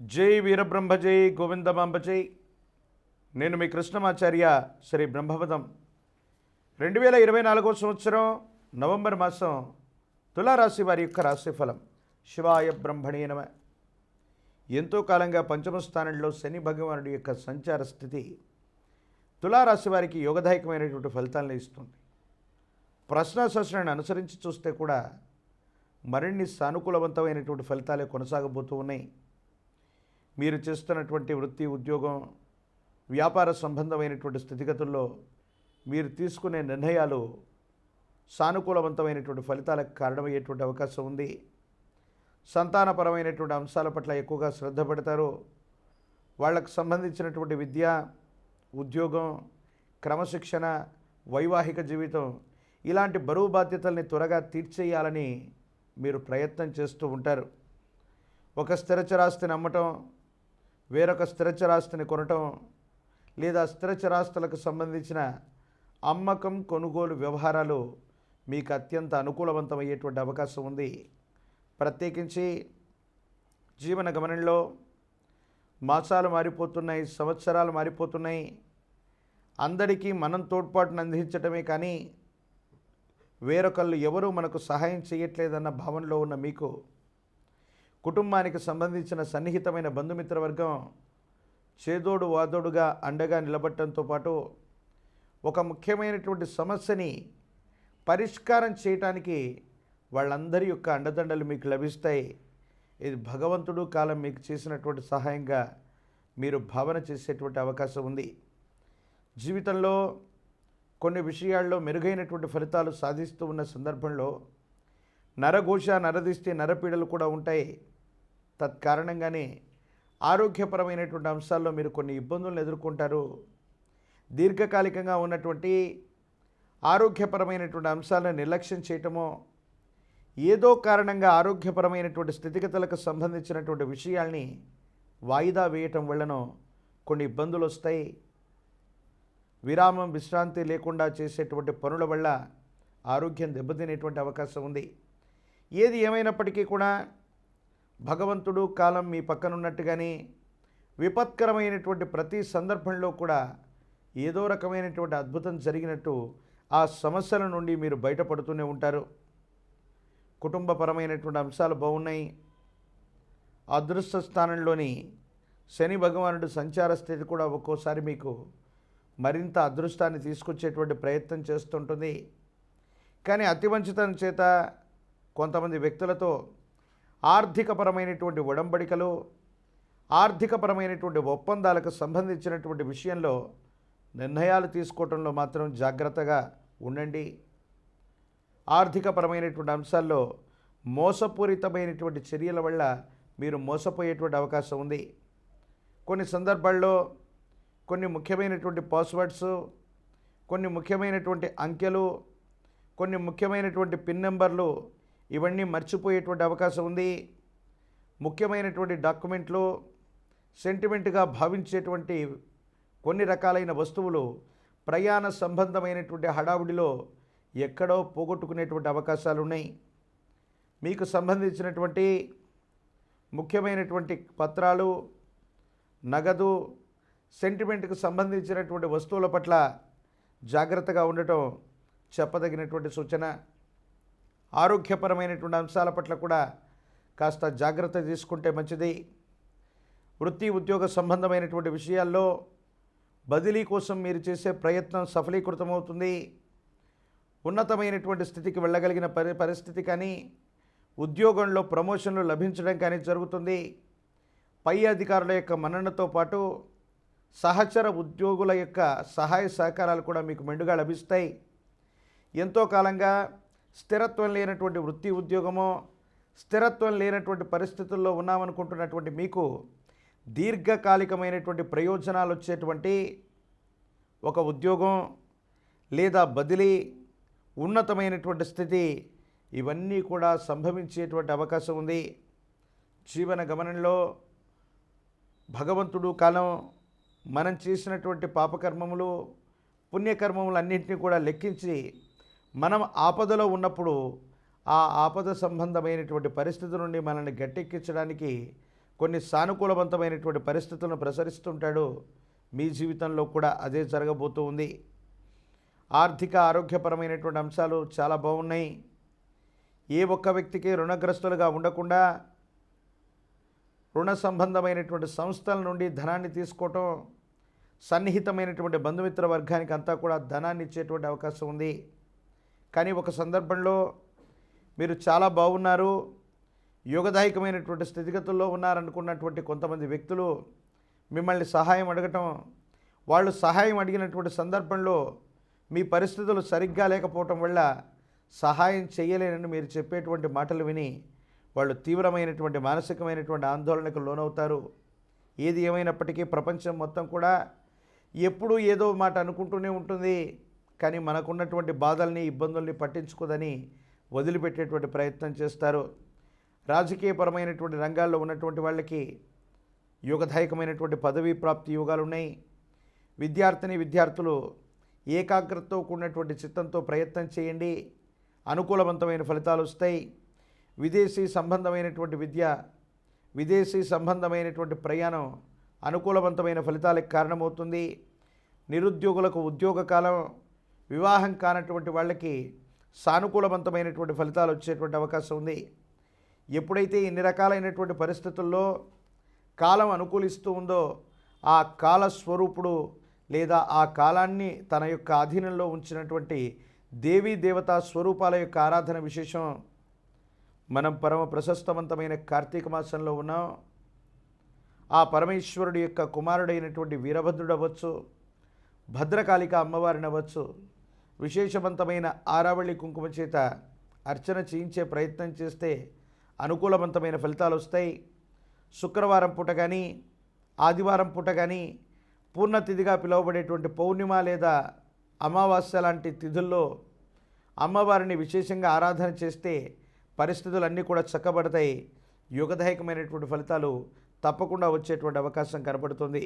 జై వీరబ్రహ్మ జై గోవిందమాంబ జై. నేను మీ కృష్ణమాచార్య శ్రీ బ్రహ్మపదం రెండు వేల ఇరవై నాలుగో సంవత్సరం నవంబర్ మాసం తులారాశి వారి యొక్క రాశిఫలం. శివాయ బ్రహ్మణే నమ. ఎంతో కాలంగా పంచమ స్థానంలో శని భగవానుడి యొక్క సంచార స్థితి తులారాశి వారికి యోగదాయకమైనటువంటి ఫలితాలను ఇస్తుంది. ప్రశ్నాశాస్త్రాన్ని అనుసరించి చూస్తే కూడా మరిన్ని సానుకూలవంతమైనటువంటి ఫలితాలే కొనసాగబోతూ ఉన్నాయి. మీరు చేస్తున్నటువంటి వృత్తి ఉద్యోగం వ్యాపార సంబంధమైనటువంటి స్థితిగతుల్లో మీరు తీసుకునే నిర్ణయాలు సానుకూలవంతమైనటువంటి ఫలితాలకు కారణమయ్యేటువంటి అవకాశం ఉంది. సంతానపరమైనటువంటి అంశాల పట్ల ఎక్కువగా శ్రద్ధ పెడతారు. వాళ్ళకు సంబంధించినటువంటి విద్య ఉద్యోగం క్రమశిక్షణ వైవాహిక జీవితం ఇలాంటి బరువు బాధ్యతల్ని త్వరగా తీర్చేయాలని మీరు ప్రయత్నం చేస్తూ ఉంటారు. ఒక స్థిరచరాస్తిని అమ్మటం వేరొక స్థిరచరాస్తిని కొనటం లేదా స్థిరచరాస్తులకు సంబంధించిన అమ్మకం కొనుగోలు వ్యవహారాలు మీకు అత్యంత అనుకూలవంతమయ్యేటువంటి అవకాశం ఉంది. ప్రత్యేకించి జీవన గమనంలో మాసాలు మారిపోతున్నాయి సంవత్సరాలు మారిపోతున్నాయి. అందరికీ మనం తోడ్పాటును అందించటమే కానీ వేరొకళ్ళు ఎవరూ మనకు సహాయం చేయట్లేదన్న భావనలో ఉన్న మీకు కుటుంబానికి సంబంధించిన సన్నిహితమైన బంధుమిత్రవర్గం చేదోడు వాదోడుగా అండగా నిలబడటంతో పాటు ఒక ముఖ్యమైనటువంటి సమస్యని పరిష్కారం చేయటానికి వాళ్ళందరి యొక్క అండదండలు మీకు లభిస్తాయి. ఇది భగవంతుడు కాలం మీకు చేసినటువంటి సహాయంగా మీరు భావన చేసేటువంటి అవకాశం ఉంది. జీవితంలో కొన్ని విషయాల్లో మెరుగైనటువంటి ఫలితాలు సాధిస్తూ ఉన్న సందర్భంలో నరఘోష నరదిష్టి నరపీడలు కూడా ఉంటాయి. తత్కారణంగానే ఆరోగ్యపరమైనటువంటి అంశాల్లో మీరు కొన్ని ఇబ్బందులను ఎదుర్కొంటారు. దీర్ఘకాలికంగా ఉన్నటువంటి ఆరోగ్యపరమైనటువంటి అంశాలను నిర్లక్ష్యం చేయటమో ఏదో కారణంగా ఆరోగ్యపరమైనటువంటి స్థితిగతులకు సంబంధించినటువంటి విషయాల్ని వాయిదా వేయటం వల్లనో కొన్ని ఇబ్బందులు వస్తాయి. విరామం విశ్రాంతి లేకుండా చేసేటువంటి పనుల వల్ల ఆరోగ్యం దెబ్బతినేటువంటి అవకాశం ఉంది. ఏది ఏమైనప్పటికీ కూడా భగవంతుడు కాలం మీ పక్కనున్నట్టుగానే విపత్కరమైనటువంటి ప్రతి సందర్భంలో కూడా ఏదో రకమైనటువంటి అద్భుతం జరిగినట్టు ఆ సమస్యల నుండి మీరు బయటపడుతూనే ఉంటారు. కుటుంబపరమైనటువంటి అంశాలు బాగున్నాయి. అదృష్ట స్థానంలోని శని భగవానుడు సంచార స్థితి కూడా ఒక్కోసారి మీకు మరింత అదృష్టాన్ని తీసుకొచ్చేటువంటి ప్రయత్నం చేస్తుంటుంది. కానీ అతివంచితం చేత కొంతమంది వ్యక్తులతో ఆర్థికపరమైనటువంటి ఒడంబడికలు ఆర్థికపరమైనటువంటి ఒప్పందాలకు సంబంధించినటువంటి విషయంలో నిర్ణయాలు తీసుకోవటంలో మాత్రం జాగ్రత్తగా ఉండండి. ఆర్థికపరమైనటువంటి అంశాల్లో మోసపూరితమైనటువంటి చర్యల వల్ల మీరు మోసపోయేటువంటి అవకాశం ఉంది. కొన్ని సందర్భాల్లో కొన్ని ముఖ్యమైనటువంటి పాస్వర్డ్స్ కొన్ని ముఖ్యమైనటువంటి అంకెలు కొన్ని ముఖ్యమైనటువంటి పిన్ నెంబర్లు ఇవన్నీ మర్చిపోయేటువంటి అవకాశం ఉంది. ముఖ్యమైనటువంటి డాక్యుమెంట్లు సెంటిమెంట్గా భావించేటువంటి కొన్ని రకాలైన వస్తువులు ప్రయాణ సంబంధమైనటువంటి హడావుడిలో ఎక్కడో పోగొట్టుకునేటువంటి అవకాశాలు ఉన్నాయి. మీకు సంబంధించినటువంటి ముఖ్యమైనటువంటి పత్రాలు నగదు సెంటిమెంట్కి సంబంధించినటువంటి వస్తువుల పట్ల జాగ్రత్తగా ఉండటం చెప్పదగినటువంటి సూచన. ఆరోగ్యపరమైనటువంటి అంశాల పట్ల కూడా కాస్త జాగ్రత్త తీసుకుంటే మంచిది. వృత్తి ఉద్యోగ సంబంధమైనటువంటి విషయాల్లో బదిలీ కోసం మీరు చేసే ప్రయత్నం సఫలీకృతమవుతుంది. ఉన్నతమైనటువంటి స్థితికి వెళ్ళగలిగిన పరి పరిస్థితి కానీ ఉద్యోగంలో ప్రమోషన్లు లభించడం కానీ జరుగుతుంది. పై అధికారుల యొక్క మన్ననతో పాటు సహచర ఉద్యోగుల యొక్క సహాయ సహకారాలు కూడా మీకు మెండుగా లభిస్తాయి. ఎంతో కాలంగా స్థిరత్వం లేనటువంటి వృత్తి ఉద్యోగమో స్థిరత్వం లేనటువంటి పరిస్థితుల్లో ఉన్నామనుకుంటున్నటువంటి మీకు దీర్ఘకాలికమైనటువంటి ప్రయోజనాలు వచ్చేటువంటి ఒక ఉద్యోగం లేదా బదిలీ ఉన్నతమైనటువంటి స్థితి ఇవన్నీ కూడా సంభవించేటువంటి అవకాశం ఉంది. జీవన గమనంలో భగవంతుడు కాలం మనం చేసినటువంటి పాపకర్మములు పుణ్యకర్మములు అన్నింటినీ కూడా లెక్కించి మనం ఆపదలో ఉన్నప్పుడు ఆ ఆపద సంబంధమైనటువంటి పరిస్థితి నుండి మనల్ని గట్టెక్కించడానికి కొన్ని సానుకూలవంతమైనటువంటి పరిస్థితులను ప్రసరిస్తుంటాడు. మీ జీవితంలో కూడా అదే జరగబోతూ ఉంది. ఆర్థిక ఆరోగ్యపరమైనటువంటి అంశాలు చాలా బాగున్నాయి. ఏ ఒక్క వ్యక్తికి రుణగ్రస్తులుగా ఉండకుండా రుణ సంబంధమైనటువంటి సంస్థల నుండి ధనాన్ని తీసుకోవటం సన్నిహితమైనటువంటి బంధుమిత్ర వర్గానికి అంతా కూడా ధనాన్ని ఇచ్చేటువంటి అవకాశం ఉంది. కానీ ఒక సందర్భంలో మీరు చాలా బాగున్నారు. యోగదాయకమైనటువంటి స్థితిగతుల్లో ఉన్నారనుకున్నటువంటి కొంతమంది వ్యక్తులు మిమ్మల్ని సహాయం అడగటం వాళ్ళు సహాయం అడిగినటువంటి సందర్భంలో మీ పరిస్థితులు సరిగ్గా లేకపోవటం వల్ల సహాయం చేయలేనని మీరు చెప్పేటువంటి మాటలు విని వాళ్ళు తీవ్రమైనటువంటి మానసికమైనటువంటి ఆందోళనకు లోనవుతారు. ఏది ఏమైనప్పటికీ ప్రపంచం మొత్తం కూడా ఎప్పుడూ ఏదో మాట అనుకుంటూనే ఉంటుంది. కానీ మనకున్నటువంటి బాధల్ని ఇబ్బందుల్ని పట్టించుకోదని వదిలిపెట్టేటువంటి ప్రయత్నం చేస్తారు. రాజకీయపరమైనటువంటి రంగాల్లో ఉన్నటువంటి వాళ్ళకి యుగదాయకమైనటువంటి పదవీ ప్రాప్తి యోగాలు ఉన్నాయి విద్యార్థిని విద్యార్థులు ఏకాగ్రతతో కూడినటువంటి చిత్తంతో ప్రయత్నం చేయండి. అనుకూలవంతమైన ఫలితాలు వస్తాయి. విదేశీ సంబంధమైనటువంటి విద్య విదేశీ సంబంధమైనటువంటి ప్రయాణం అనుకూలవంతమైన ఫలితాలకు కారణమవుతుంది. నిరుద్యోగులకు ఉద్యోగ కాలం వివాహం కానటువంటి వాళ్ళకి సానుకూలవంతమైనటువంటి ఫలితాలు వచ్చేటువంటి అవకాశం ఉంది. ఎప్పుడైతే ఇన్ని రకాలైనటువంటి పరిస్థితుల్లో కాలం అనుకూలిస్తూ ఉందో ఆ కాల స్వరూపుడు లేదా ఆ కాలాన్ని తన యొక్క ఆధీనంలో ఉంచినటువంటి దేవీ దేవతా స్వరూపాల యొక్క ఆరాధన విశేషం మనం పరమ ప్రశస్తవంతమైన కార్తీక మాసంలో ఉన్నాం. ఆ పరమేశ్వరుడి యొక్క కుమారుడైనటువంటి వీరభద్రుడు అవ్వచ్చు భద్రకాళిక అమ్మవారిని అవ్వచ్చు విశేషవంతమైన ఆరావళి కుంకుమ చేత అర్చన చేయించే ప్రయత్నం చేస్తే అనుకూలవంతమైన ఫలితాలు వస్తాయి. శుక్రవారం పూట కానీ ఆదివారం పూట కానీ పూర్ణతిథిగా పిలువబడేటువంటి పౌర్ణిమ లేదా అమావాస్య లాంటి తిథుల్లో అమ్మవారిని విశేషంగా ఆరాధన చేస్తే పరిస్థితులన్నీ కూడా చక్కబడతాయి. యుగదాయకమైనటువంటి ఫలితాలు తప్పకుండా వచ్చేటువంటి అవకాశం కనబడుతుంది